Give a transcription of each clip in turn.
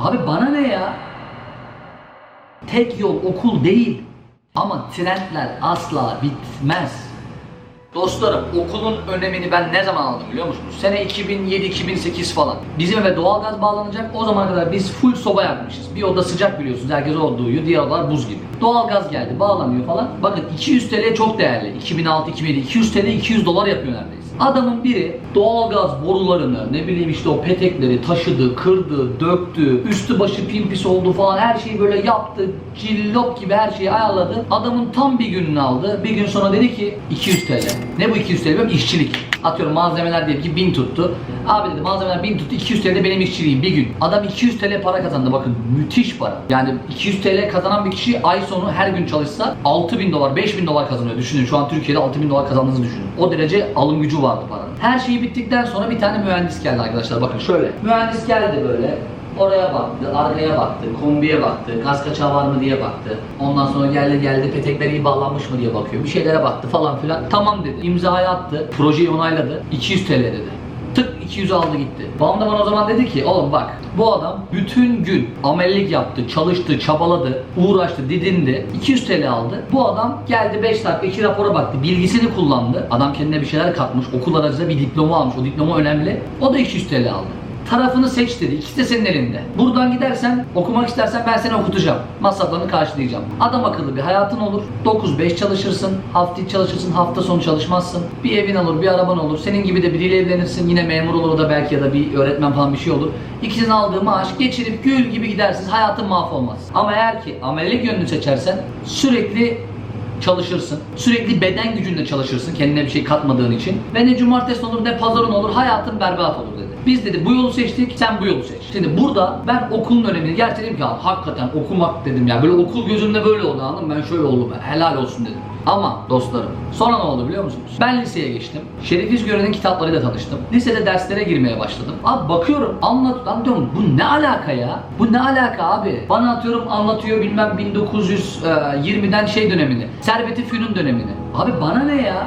Abi bana ne ya? Tek yol okul değil. Ama trendler asla bitmez. Dostlarım okulun önemini ben ne zaman aldım biliyor musunuz? Sene 2007-2008 falan. Bizim eve doğalgaz bağlanacak. O zamana kadar biz full soba yakmışız. Bir oda sıcak biliyorsunuz. Herkes orada uyuyor. Diğer odalar buz gibi. Doğalgaz geldi bağlanıyor falan. Bakın 200 TL çok değerli. 2006-2007 200 TL 200 dolar yapıyor neredeyse. Adamın biri doğalgaz borularını ne bileyim işte o petekleri taşıdı, kırdı, döktü, üstü başı pimpis oldu falan her şeyi böyle yaptı, cillop gibi her şeyi ayarladı. Adamın tam bir gününü aldı. Bir gün sonra dedi ki 200 TL. Ne bu 200 TL biliyor musun? İşçilik. Atıyorum malzemeler diyelim ki 1000 tuttu. Abi dedi malzemeler 1000 tuttu 200 TL benim işçiliğim bir gün. Adam 200 TL para kazandı bakın müthiş para. Yani 200 TL kazanan bir kişi ay sonu her gün çalışsa 6000 dolar 5000 dolar kazanıyor. Düşünün şu an Türkiye'de 6000 dolar kazandığınızı düşünün. O derece alım gücü vardı paranın. Her şeyi bittikten sonra bir tane mühendis geldi arkadaşlar bakın şöyle. Mühendis geldi böyle Oraya baktı, arkaya baktı, kombiye baktı, gaz kaçağı var mı diye baktı. Ondan sonra geldi geldi petekler iyi bağlanmış mı diye bakıyor. Bir şeylere baktı falan filan. Tamam dedi. İmzayı attı. Projeyi onayladı. 200 TL dedi. Tık 200 aldı gitti. Babam da bana o zaman dedi ki oğlum bak bu adam bütün gün amellik yaptı, çalıştı, çabaladı, uğraştı, didindi. 200 TL aldı. Bu adam geldi 5 dakika 2 rapora baktı. Bilgisini kullandı. Adam kendine bir şeyler katmış. Okul aracılığıyla bir diploma almış. O diploma önemli. O da 200 TL aldı. Tarafını seç dedi. İkisi de senin elinde. Buradan gidersen, okumak istersen ben seni okutacağım. Masraflarını karşılayacağım. Adam akıllı bir hayatın olur. 9-5 çalışırsın. Hafta içi çalışırsın. Hafta sonu çalışmazsın. Bir evin olur, bir araban olur. Senin gibi de biriyle evlenirsin. Yine memur olur o da belki ya da bir öğretmen falan bir şey olur. İkisinin aldığı maaş geçirip gül gibi gidersiniz. Hayatın mahvolmaz. Ama eğer ki amelilik yönünü seçersen sürekli çalışırsın. Sürekli beden gücünle çalışırsın kendine bir şey katmadığın için. Ve ne cumartesi olur ne pazarın olur hayatın berbat olur dedi. Biz dedi bu yolu seçtik sen bu yolu seç. Şimdi burada ben okulun önemini dedim ki "Ya hakikaten okumak dedim ya. Böyle okul gözümde böyle oldu anladın? Ben şöyle oldum helal olsun dedim. Ama dostlarım sonra ne oldu biliyor musunuz? Ben liseye geçtim. Şerif İzgören'in kitaplarıyla tanıştım. Lisede derslere girmeye başladım. Abi bakıyorum anlat lan diyorum bu ne alaka ya? Bu ne alaka abi? Bana atıyorum anlatıyor bilmem 1920'den şey dönemini. Servet-i Fünun dönemini. Abi bana ne ya?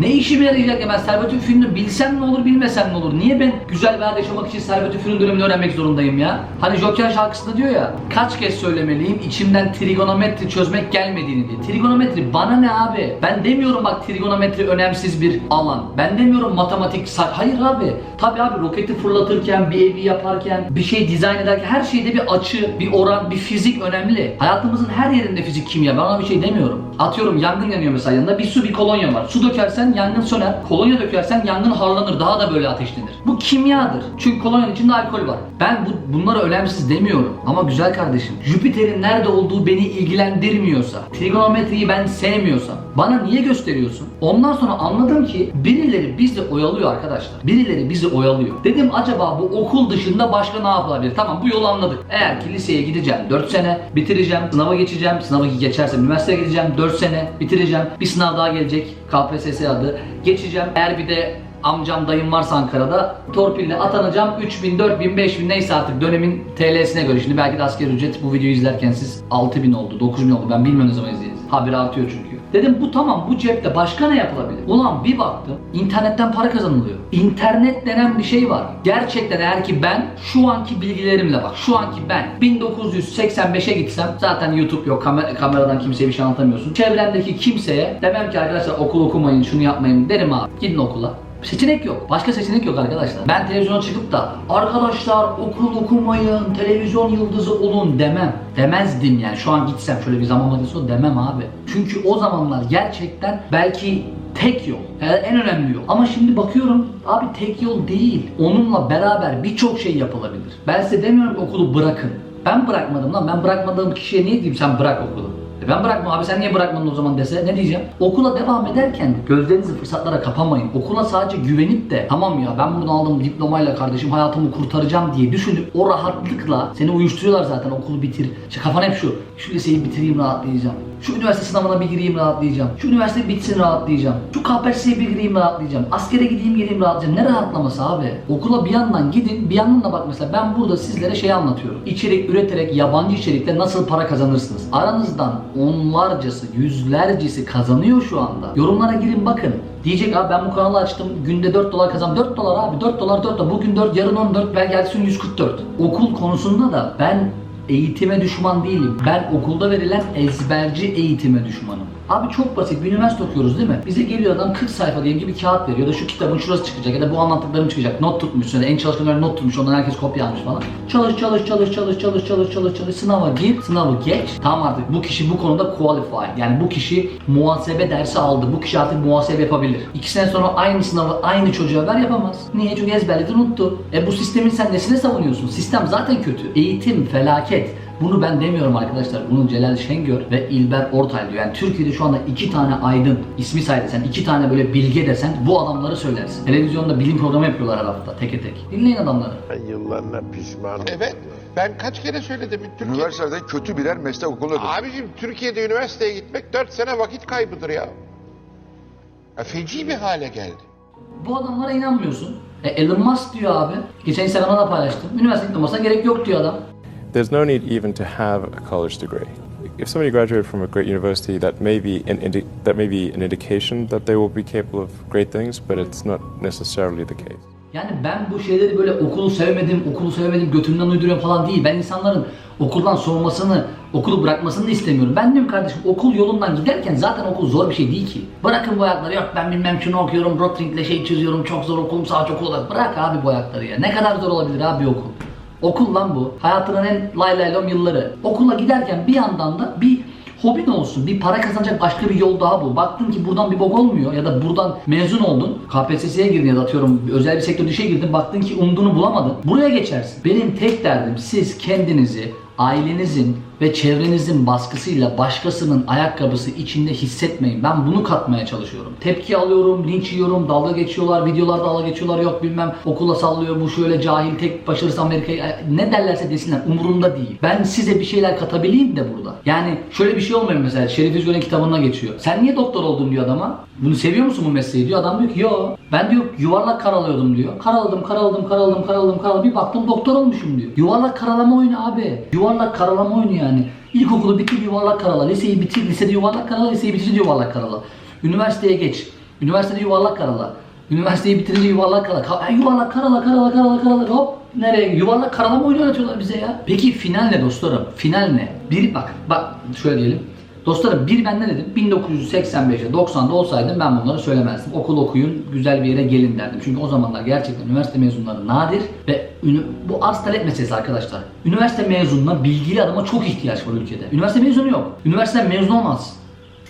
Ne işime yarayacak ya ben Servet-i Fünun'u bilsem ne olur bilmesem ne olur? Niye ben güzel bir hayat yaşamak için Servet-i Fünun dönemini öğrenmek zorundayım ya? Hani Joker şarkısında diyor ya kaç kez söylemeliyim içimden trigonometri çözmek gelmediğini diye. Trigonometri bana ne abi? Ben demiyorum bak trigonometri önemsiz bir alan. Ben demiyorum matematik sa- Hayır abi. Tabi abi roketi fırlatırken, bir evi yaparken, bir şey dizayn ederken her şeyde bir açı, bir oran, bir fizik önemli. Hayatımızın her yerinde fizik, kimya. Ben ona bir şey demiyorum. Atıyorum yangın yanıyor mesela yanında bir su bir kolonya var. Su dökersen yangın söner. Kolonya dökersen yangın harlanır. Daha da böyle ateşlenir. Bu kimyadır. Çünkü kolonyanın içinde alkol var. Ben bu, bunları önemsiz demiyorum. Ama güzel kardeşim Jüpiter'in nerede olduğu beni ilgilendirmiyorsa, trigonometriyi ben sevmiyorsam bana niye gösteriyorsun? Ondan sonra anladım ki birileri bizi oyalıyor arkadaşlar. Birileri bizi oyalıyor. Dedim acaba bu okul dışında başka ne yapılabilir? Tamam bu yolu anladık. Eğer ki liseye gideceğim 4 sene, bitireceğim, sınava geçeceğim. Sınavı geçersem üniversiteye gideceğim 4 sene, bitireceğim. Bir sınav daha gelecek. KPSS adı. Geçeceğim. Eğer bir de amcam dayım varsa Ankara'da torpille atanacağım 3000 4000 5000 neyse artık dönemin TL'sine göre şimdi belki de asgari ücret bu videoyu izlerken siz 6000 oldu 9000 oldu ben bilmiyorum ne zaman izleyeceğiz haberi artıyor çünkü. Dedim bu tamam bu cepte başka ne yapılabilir? Ulan bir baktım internetten para kazanılıyor. İnternet denen bir şey var. Gerçekten eğer ki ben şu anki bilgilerimle bak şu anki ben 1985'e gitsem zaten YouTube yok kamer- kameradan kimseye bir şey anlatamıyorsun. Çevremdeki kimseye demem ki arkadaşlar okul okumayın şunu yapmayın. Derim abi gidin okula Seçenek yok. Başka seçenek yok arkadaşlar. Ben televizyona çıkıp da arkadaşlar okul okumayın, televizyon yıldızı olun demem. Demezdim yani. Şu an gitsem şöyle bir zaman makinesi demem abi. Çünkü o zamanlar gerçekten belki tek yol. Yani en önemli yol. Ama şimdi bakıyorum abi tek yol değil. Onunla beraber birçok şey yapılabilir. Ben size demiyorum okulu bırakın. Ben bırakmadım lan. Ben bırakmadığım kişiye niye diyeyim sen bırak okulu? E ben bırakma abi sen niye bırakmadın o zaman dese ne diyeceğim? Okula devam ederken gözlerinizi fırsatlara kapamayın. Okula sadece güvenip de tamam ya ben buradan aldığım diplomayla kardeşim hayatımı kurtaracağım diye düşünüp o rahatlıkla seni uyuşturuyorlar zaten okulu bitir. İşte kafan hep şu. Şu liseyi bitireyim rahatlayacağım. Şu üniversite sınavına bir gireyim rahatlayacağım. Şu üniversite bitsin rahatlayacağım. Şu KPSS'ye bir gireyim rahatlayacağım. Askere gideyim geleyim rahatlayacağım. Ne rahatlaması abi? Okula bir yandan gidin bir yandan da bak mesela ben burada sizlere şey anlatıyorum. İçerik üreterek yabancı içerikte nasıl para kazanırsınız? Aranızdan onlarcası, yüzlercesi kazanıyor şu anda. Yorumlara girin bakın. Diyecek abi ben bu kanalı açtım günde 4 dolar kazan 4 dolar abi 4 dolar 4 dolar bugün 4 yarın 14 belki ertesi gün 144. Okul konusunda da ben eğitime düşman değilim. Ben okulda verilen ezberci eğitime düşmanım. Abi çok basit bir üniversite okuyoruz değil mi? Bize geliyor adam 40 sayfa diyelim gibi kağıt veriyor da şu kitabın şurası çıkacak ya da bu anlattıklarım çıkacak. Not tutmuş ya da en çalışkanlar not tutmuş ondan herkes kopya almış falan. Çalış çalış çalış çalış çalış çalış çalış çalış sınava gir sınavı geç. Tamam artık bu kişi bu konuda qualified yani bu kişi muhasebe dersi aldı. Bu kişi artık muhasebe yapabilir. İki sene sonra aynı sınavı aynı çocuğa ver yapamaz. Niye? Çünkü ezberledi unuttu. E bu sistemin sen nesine savunuyorsun? Sistem zaten kötü. Eğitim felaket. Bunu ben demiyorum arkadaşlar. Bunu Celal Şengör ve İlber Ortaylı diyor. Yani Türkiye'de şu anda iki tane aydın ismi say desen, iki tane böyle bilge desen bu adamları söylersin. Televizyonda bilim programı yapıyorlar her hafta tek tek. Dinleyin adamları. Ben yıllarına pişmanım. Evet. Ben kaç kere söyledim. Türkiye... Üniversitede kötü birer meslek okuludur. Abicim Türkiye'de üniversiteye gitmek 4 sene vakit kaybıdır ya. ya feci bir hale geldi. Bu adamlara inanmıyorsun. E Elon Musk diyor abi. Geçen Instagram'da da paylaştım. Üniversite diplomasına gerek yok diyor adam. There's no need even to have a college degree. If somebody graduated from a great university, that may be an indi- that may be an indication that they will be capable of great things, but it's not necessarily the case. Yani ben bu şeyleri böyle okulu sevmedim, okulu sevmedim, götümden uyduruyorum falan değil. Ben insanların okuldan soğumasını, okulu bırakmasını istemiyorum. Ben diyorum kardeşim okul yolundan giderken zaten okul zor bir şey değil ki. Bırakın bu ayakları. Yok ben bilmem şunu okuyorum, Rotring'le şey çiziyorum, çok zor okulum, sadece okul olarak. Bırak abi bu ayakları ya. Ne kadar zor olabilir abi okul. Okul lan bu. Hayatının en lay lay yılları. Okula giderken bir yandan da bir hobin olsun. Bir para kazanacak başka bir yol daha bul. Baktın ki buradan bir bok olmuyor ya da buradan mezun oldun. KPSS'ye girdin ya da atıyorum özel bir sektörde işe girdin. Baktın ki umduğunu bulamadın. Buraya geçersin. Benim tek derdim siz kendinizi ailenizin ve çevrenizin baskısıyla başkasının ayakkabısı içinde hissetmeyin. Ben bunu katmaya çalışıyorum. Tepki alıyorum, linç yiyorum, dalga geçiyorlar, videolarda dalga geçiyorlar. Yok bilmem okula sallıyor, bu şöyle cahil, tek başarısı Amerika'yı. Ne derlerse desinler umurumda değil. Ben size bir şeyler katabileyim de burada. Yani şöyle bir şey olmuyor mesela. Şerif Üzgün'ün kitabına geçiyor. Sen niye doktor oldun diyor adama. Bunu seviyor musun bu mesleği diyor. Adam diyor ki yo. Ben diyor yuvarlak karalıyordum diyor. Karaladım, karaladım, karaladım, karaladım, karaladım. Bir baktım doktor olmuşum diyor. Yuvarlak karalama oyunu abi. Yuvarlak karalama oyunu yani. İlkokulu bitir yuvarlak karala. Liseyi bitir, lisede yuvarlak karala. Liseyi bitirince yuvarlak karala. Üniversiteye geç. Üniversitede yuvarlak karala. Üniversiteyi bitirince yuvarlak karala. Ka- yuvarlak karala, karala, karala, karala. Hop nereye? Yuvarlak karalama oyunu oynatıyorlar bize ya. Peki final ne dostlarım? Final ne? Bir bak, bak şöyle diyelim. Dostlarım bir ben ne dedim? 1985'te 90'da olsaydım ben bunları söylemezdim. Okul okuyun, güzel bir yere gelin derdim. Çünkü o zamanlar gerçekten üniversite mezunları nadir ve bu arz talep meselesi arkadaşlar. Üniversite mezununa, bilgili adama çok ihtiyaç var ülkede. Üniversite mezunu yok. Üniversite mezun olmaz.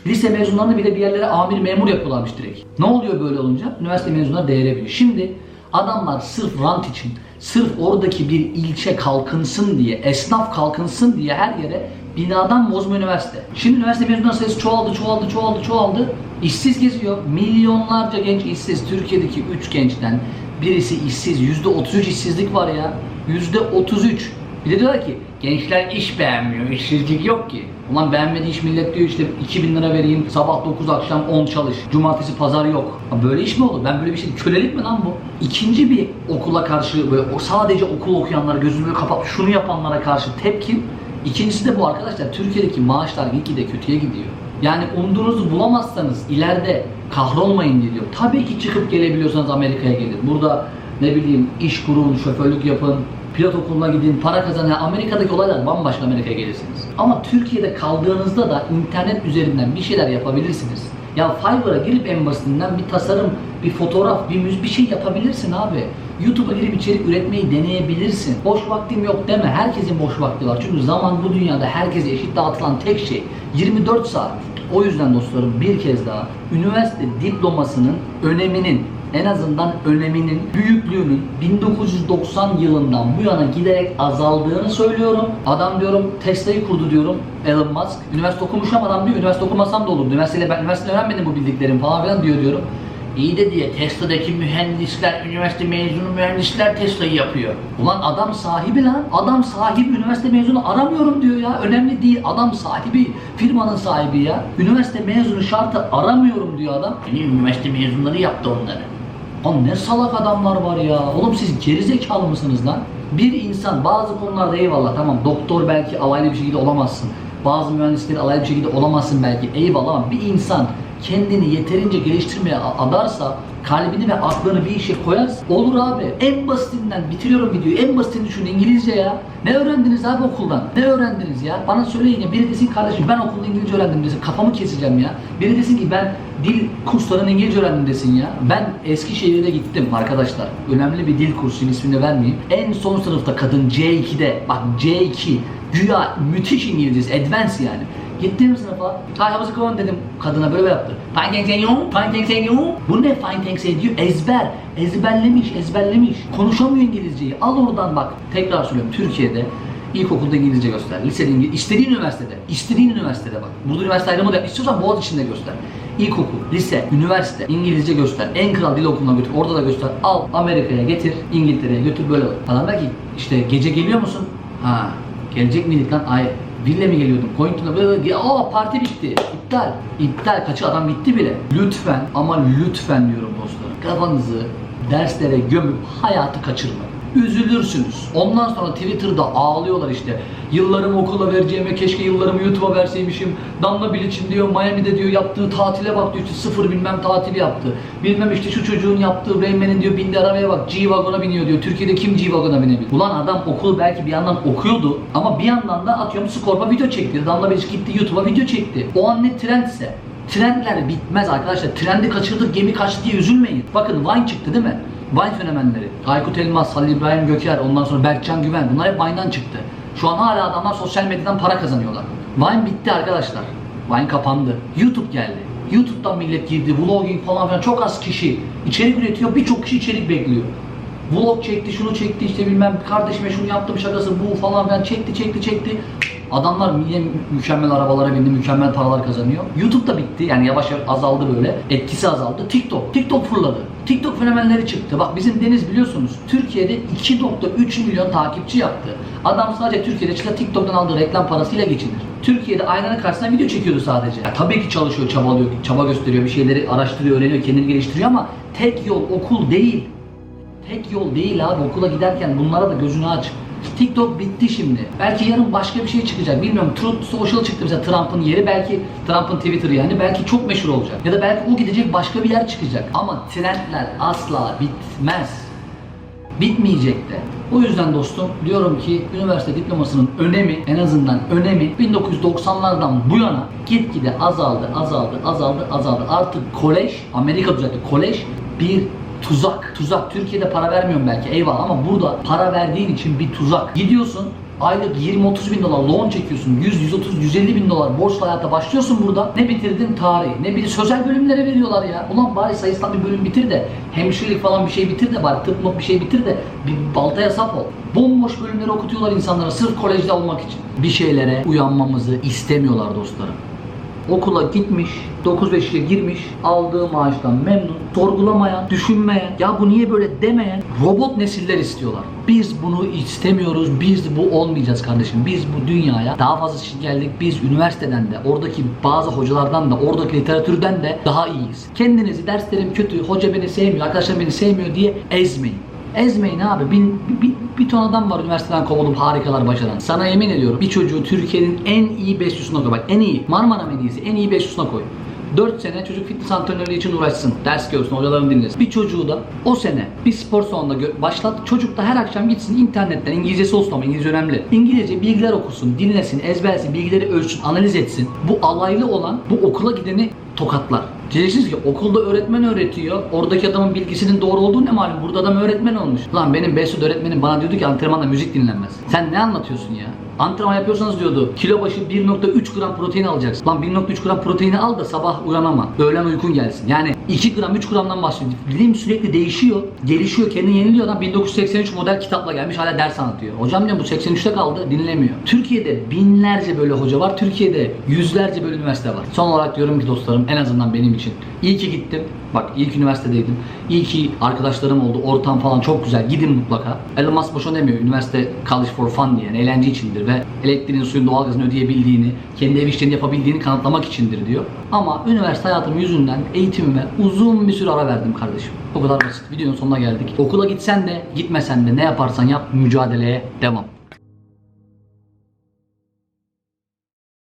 Lise mezunlarını bile bir yerlere amir memur yapıyorlarmış direkt. Ne oluyor böyle olunca? Üniversite mezunları değere biniyor. Şimdi adamlar sırf rant için, sırf oradaki bir ilçe kalkınsın diye, esnaf kalkınsın diye her yere binadan bozma üniversite. Şimdi üniversite mezunları sayısı çoğaldı, çoğaldı, çoğaldı, çoğaldı. İşsiz geziyor. Milyonlarca genç işsiz. Türkiye'deki 3 gençten birisi işsiz. %33 işsizlik var ya. %33. Bir de diyorlar ki gençler iş beğenmiyor, işsizlik yok ki. Ulan beğenmediği iş millet diyor işte 2000 lira vereyim, sabah 9 akşam 10 çalış, cumartesi pazar yok. Ha böyle iş mi olur? Ben böyle bir şey, kölelik mi lan bu? İkinci bir okula karşı, böyle o sadece okul okuyanlara, gözünü böyle şunu yapanlara karşı tepkim. İkincisi de bu arkadaşlar, Türkiye'deki maaşlar gitgide kötüye gidiyor. Yani umduğunuzu bulamazsanız ileride kahrolmayın diyor. Tabii ki çıkıp gelebiliyorsanız Amerika'ya gelin. Burada ne bileyim iş kurun, şoförlük yapın, pilot okuluna gidin, para kazanın. Amerika'daki olaylar bambaşka Amerika'ya gelirsiniz. Ama Türkiye'de kaldığınızda da internet üzerinden bir şeyler yapabilirsiniz. Ya Fiverr'a girip en basitinden bir tasarım, bir fotoğraf, bir müzik bir şey yapabilirsin abi. YouTube'a girip içerik üretmeyi deneyebilirsin. Boş vaktim yok deme. Herkesin boş vakti var. Çünkü zaman bu dünyada herkese eşit dağıtılan tek şey. 24 saat. O yüzden dostlarım bir kez daha üniversite diplomasının öneminin en azından öneminin, büyüklüğünün 1990 yılından bu yana giderek azaldığını söylüyorum. Adam diyorum Tesla'yı kurdu diyorum Elon Musk. Üniversite okumuşam adam diyor üniversite okumasam da olur. Üniversiteyle ben üniversitede öğrenmedim bu bildiklerim falan filan diyor diyorum. İyi de diye Tesla'daki mühendisler, üniversite mezunu mühendisler Tesla'yı yapıyor. Ulan adam sahibi lan. Adam sahibi üniversite mezunu aramıyorum diyor ya. Önemli değil. Adam sahibi, firmanın sahibi ya. Üniversite mezunu şartı aramıyorum diyor adam. Benim üniversite mezunları yaptı onları. Lan ne salak adamlar var ya. Oğlum siz gerizekalı mısınız lan? Bir insan bazı konularda eyvallah tamam doktor belki alaylı bir şekilde olamazsın. Bazı mühendisleri alaylı bir şekilde olamazsın belki eyvallah ama bir insan kendini yeterince geliştirmeye adarsa kalbini ve aklını bir işe koyarsa olur abi. En basitinden bitiriyorum videoyu. En basitini düşün İngilizce ya. Ne öğrendiniz abi okuldan? Ne öğrendiniz ya? Bana söyleyin ya. Biri desin kardeşim ben okulda İngilizce öğrendim desin. Kafamı keseceğim ya. Biri desin ki ben dil kurslarında İngilizce öğrendim desin ya. Ben Eskişehir'e gittim arkadaşlar. Önemli bir dil kursuyum ismini vermeyeyim. En son sınıfta kadın C2'de bak C2 güya müthiş İngilizcesi advanced yani. Gittiğim sınıfa Hi how's it dedim kadına böyle yaptı. Fine thanks and you, fine thanks and you. Bu ne fine thanks and you? Ezber. Ezberlemiş, ezberlemiş. Konuşamıyor İngilizceyi. Al oradan bak. Tekrar söylüyorum Türkiye'de İlkokulda İngilizce göster. Lisede İngilizce. istediğin üniversitede. istediğin üniversitede bak. Burada üniversite ayrımı da yap. İstiyorsan Boğaziçi'nde göster. İlkokul, lise, üniversite, İngilizce göster. En kral dil okuluna götür. Orada da göster. Al Amerika'ya getir. İngiltere'ye götür böyle bak. Adam der ki işte gece geliyor musun? Ha gelecek miydik lan? Ay Villa mi geliyordum? Point'una böyle aa parti bitti. İptal. İptal. Kaçı adam bitti bile. Lütfen ama lütfen diyorum dostlarım. Kafanızı derslere gömüp hayatı kaçırmayın. Üzülürsünüz. Ondan sonra Twitter'da ağlıyorlar işte. Yıllarımı okula vereceğime keşke yıllarımı YouTube'a verseymişim. Damla Bilic'in diyor Miami'de diyor yaptığı tatile bak diyor işte sıfır bilmem tatili yaptı. Bilmem işte şu çocuğun yaptığı Rayman'in diyor bindi arabaya bak G-Wagon'a biniyor diyor. Türkiye'de kim G-Wagon'a binebilir? Ulan adam okul belki bir yandan okuyordu ama bir yandan da atıyorum Skorpa video çekti. Damla Bilic gitti YouTube'a video çekti. O an ne trendse. Trendler bitmez arkadaşlar. Trendi kaçırdık, gemi kaçtı diye üzülmeyin. Bakın Vine çıktı değil mi? Vine fenomenleri. Aykut Elmas, Halil İbrahim Göker, ondan sonra Berkcan Güven. Bunlar hep Vine'dan çıktı. Şu an hala adamlar sosyal medyadan para kazanıyorlar. Vine bitti arkadaşlar. Vine kapandı. YouTube geldi. YouTube'dan millet girdi. Vlogging falan filan çok az kişi içerik üretiyor. Birçok kişi içerik bekliyor. Vlog çekti, şunu çekti işte bilmem kardeşime şunu yaptım şakası bu falan filan çekti çekti çekti. Adamlar yine mükemmel arabalara bindi, mükemmel paralar kazanıyor. YouTube da bitti yani yavaş yavaş azaldı böyle. Etkisi azaldı. TikTok, TikTok fırladı. TikTok fenomenleri çıktı. Bak bizim Deniz biliyorsunuz Türkiye'de 2.3 milyon takipçi yaptı. Adam sadece Türkiye'de çıkıp TikTok'tan aldığı reklam parasıyla geçinir. Türkiye'de aynanın karşısına video çekiyordu sadece. Ya tabii ki çalışıyor, çabalıyor, çaba gösteriyor, bir şeyleri araştırıyor, öğreniyor, kendini geliştiriyor ama tek yol okul değil. Tek yol değil abi okula giderken bunlara da gözünü aç. TikTok bitti şimdi. Belki yarın başka bir şey çıkacak. Bilmiyorum. Truth Social çıktı mesela Trump'ın yeri. Belki Trump'ın Twitter yani. Belki çok meşhur olacak. Ya da belki o gidecek başka bir yer çıkacak. Ama trendler asla bitmez. Bitmeyecek de. O yüzden dostum diyorum ki üniversite diplomasının önemi en azından önemi 1990'lardan bu yana gitgide azaldı, azaldı, azaldı, azaldı. Artık kolej, Amerika düzeltti. Kolej bir tuzak. Tuzak. Türkiye'de para vermiyorum belki eyvallah ama burada para verdiğin için bir tuzak. Gidiyorsun aylık 20-30 bin dolar loan çekiyorsun. 100, 130, 150 bin dolar borçlu hayata başlıyorsun burada. Ne bitirdin? Tarih. Ne bir sözel bölümlere veriyorlar ya. Ulan bari sayısal bir bölüm bitir de hemşirelik falan bir şey bitir de bari tıp bir şey bitir de bir baltaya sap ol. Bomboş bölümleri okutuyorlar insanlara sırf kolejde olmak için. Bir şeylere uyanmamızı istemiyorlar dostlarım. Okula gitmiş, 9-5'e girmiş, aldığı maaştan memnun, sorgulamayan, düşünmeyen, ya bu niye böyle demeyen robot nesiller istiyorlar. Biz bunu istemiyoruz, biz bu olmayacağız kardeşim. Biz bu dünyaya daha fazla geldik. Biz üniversiteden de, oradaki bazı hocalardan da, oradaki literatürden de daha iyiyiz. Kendinizi derslerim kötü, hoca beni sevmiyor, arkadaşlarım beni sevmiyor diye ezmeyin. Ezmeyin abi. Bir, bir, bir ton adam var üniversiteden kovulup harikalar başaran. Sana yemin ediyorum bir çocuğu Türkiye'nin en iyi 500'üne koy. Bak en iyi. Marmara Medyası en iyi 500'üne koy. 4 sene çocuk fitness antrenörü için uğraşsın. Ders görsün, hocalarını dinlesin. Bir çocuğu da o sene bir spor salonunda başlat. Çocuk da her akşam gitsin internetten İngilizcesi olsun ama İngilizce önemli. İngilizce bilgiler okusun, dinlesin, ezberlesin, bilgileri ölçsün, analiz etsin. Bu alaylı olan bu okula gideni tokatlar. Diyeceksiniz ki okulda öğretmen öğretiyor. Oradaki adamın bilgisinin doğru olduğu ne malum? Burada adam öğretmen olmuş. Lan benim Besut öğretmenim bana diyordu ki antrenmanda müzik dinlenmez. Sen ne anlatıyorsun ya? Antrenman yapıyorsanız diyordu kilo başı 1.3 gram protein alacaksın. Lan 1.3 gram proteini al da sabah uyanama. Öğlen uykun gelsin. Yani 2 gram 3 gramdan bahsediyor. Bilim sürekli değişiyor. Gelişiyor. Kendini yeniliyor. Adam 1983 model kitapla gelmiş hala ders anlatıyor. Hocam diyorum bu 83'te kaldı dinlemiyor. Türkiye'de binlerce böyle hoca var. Türkiye'de yüzlerce böyle üniversite var. Son olarak diyorum ki dostlarım düşünüyorum en azından benim için. İyi ki gittim. Bak ilk üniversitedeydim. İyi ki arkadaşlarım oldu. Ortam falan çok güzel. Gidin mutlaka. Elon Musk boşuna demiyor. Üniversite college for fun diye. Yani eğlence içindir ve elektriğin, suyun, doğalgazını ödeyebildiğini, kendi ev işlerini yapabildiğini kanıtlamak içindir diyor. Ama üniversite hayatım yüzünden eğitimime uzun bir süre ara verdim kardeşim. O kadar basit. Videonun sonuna geldik. Okula gitsen de gitmesen de ne yaparsan yap mücadeleye devam.